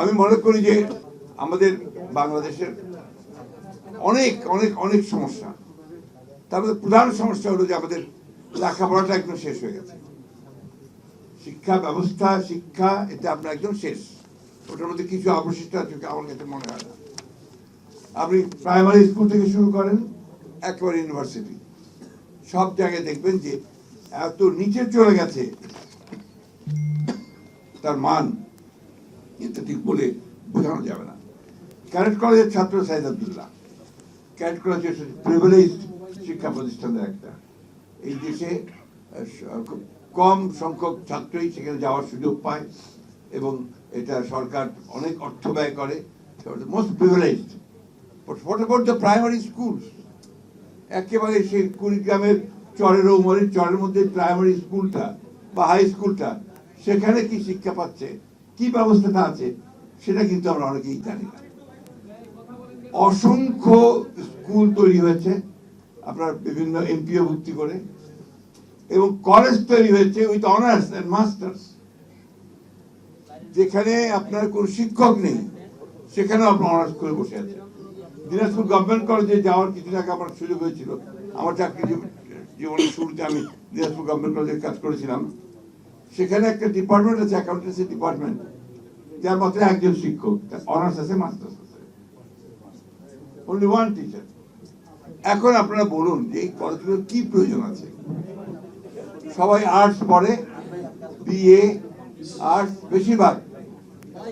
আমি মনে করি যে আমাদের বাংলাদেশের অনেক অনেক অনেক সমস্যা। তার মধ্যে প্রধান সমস্যা হলো যে আমাদের লেখাপড়াটা একদম শেষ হয়ে গেছে। শিক্ষা ব্যবস্থা, শিক্ষা, এটা আপনার একদম শেষ। ওটার মধ্যে কিছু অবশিষ্ট আছে আমার কাছে মনে হয় না। আপনি প্রাইমারি স্কুল থেকে শুরু করেন, একেবারে ইউনিভার্সিটি। সব জায়গায় দেখবেন যে এত নিচে চলে গেছে, তার মান। ঠিক বলে বোঝানো যাবে না। ক্যারেট কলেজের ছাত্র Saeed Abdullah cadet college privilege শিক্ষা প্রতিষ্ঠানের একটা। এই দেশে কম সংখ্যক ছাত্রই সেখানে যাওয়ার সুযোগ পায় এবং এটা সরকার অনেক অর্থ ব্যয় করে। Most privileged what about the primary school একেবারে সেই কুড়িগ্রামের চরের উমরের চরের মধ্যে প্রাইমারি স্কুলটা বা হাই স্কুলটা সেখানে কি শিক্ষা পাচ্ছে? কি ব্যবস্থাটা আছে? সেটা কিন্তু আমরা অনেকেই জানি না। অসংখ্য স্কুল তৈরি হয়েছে, আপনার বিভিন্ন এমপিও ভর্তি করে, এবং কলেজ তৈরি হয়েছে উইথ অনার্স এন্ড মাস্টার্স যেখানে আপনার কোনো শিক্ষক নেই, সেখানেও আপনার অনার্স করে বসে আছে। দিনাজপুর গভর্নমেন্ট কলেজে যাওয়ার কিছুদিন আগে আমার সুযোগ হয়েছিল। আমার চাকরি জীব- জীবনের শুরুতে আমি দিনাজপুর গভর্নমেন্ট কলেজে কাজ করেছিলাম। সেখানে একটা ডিপার্টমেন্ট আছে অ্যাকাউন্টেন্সি ডিপার্টমেন্ট যার মাত্র একজন শিক্ষক অনার্স আছে মাস্টার্স আছে। অনলি ওয়ান টিচার এখন আপনারা বলুন যে এই কলেজগুলোর কি প্রয়োজন আছে? সবাই আর্টস পড়ে বিএ আর্টস বেশিরভাগ,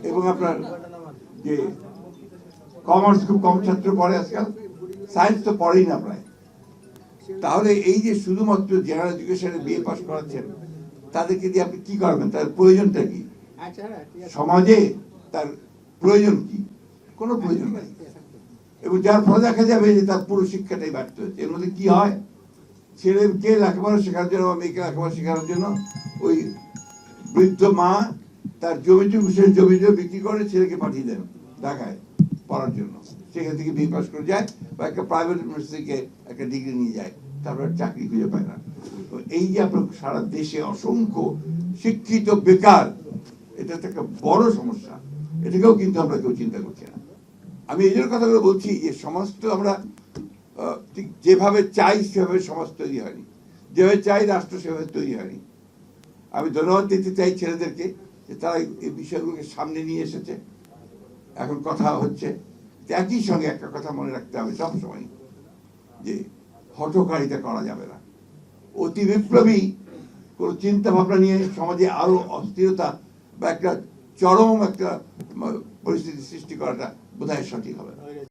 এবং আপনার যে কমার্স খুব কম ছাত্র পড়ে আজকাল সায়েন্স তো পড়েই না প্রায়। তাহলে এই যে শুধুমাত্র জেনারেল এডুকেশনে বিএ পাস করাচ্ছেন তাদেরকে দিয়ে আপনি কি করবেন? তার প্রয়োজনটা কি? সমাজে তার প্রয়োজন কি? কোনো প্রয়োজন নাই। এবং যার ফলে দেখা যাবে যে তার পুরো শিক্ষাটাই ব্যর্থ হচ্ছে। এর মধ্যে কি হয়? ছেলেকে লেখাপড়া শেখার জন্য বা মেয়েকে লেখাপড়া শেখানোর জন্য ওই বৃদ্ধ মা তার জমিটুকু সে জমিটা বিক্রি করে ছেলেকে পাঠিয়ে দেন ঢাকায় পড়ার জন্য। সেখান থেকে বিয়ে পাস করে যায় বা একটা প্রাইভেট ইউনিভার্সিটি থেকে একটা ডিগ্রি নিয়ে যায়। তারপর চাকরি খুঁজে পায় না। তো এই যে আপনার সারা দেশে অসংখ্য শিক্ষিত বেকার, এটা তো একটা বড় সমস্যা। এটাকেও কিন্তু আমরা কেউ চিন্তা করছি না। আমি এই জন্য কথাগুলো বলছি যে সমাজ তো আমরা ঠিক যেভাবে চাই সেভাবে সমাজ তৈরি হয়নি। যেভাবে চাই রাষ্ট্র সেভাবে তৈরি হয়নি। আমি ধন্যবাদ দিতে চাই ছেলেদেরকে যে তারা এই- বিষয়গুলোকে সামনে নিয়ে এসেছে। এখন কথা হচ্ছে, একই সঙ্গে একটা কথা মনে রাখতে হবে সবসময়, যে হঠকারিতা করা যাবে না। অতি বিপ্লবী কোনো চিন্তা ভাবনা নিয়ে সমাজে আরও অস্থিরতা বা একটা চরম একটা পরিস্থিতি সৃষ্টি করাটা বোধহয় সঠিক হবে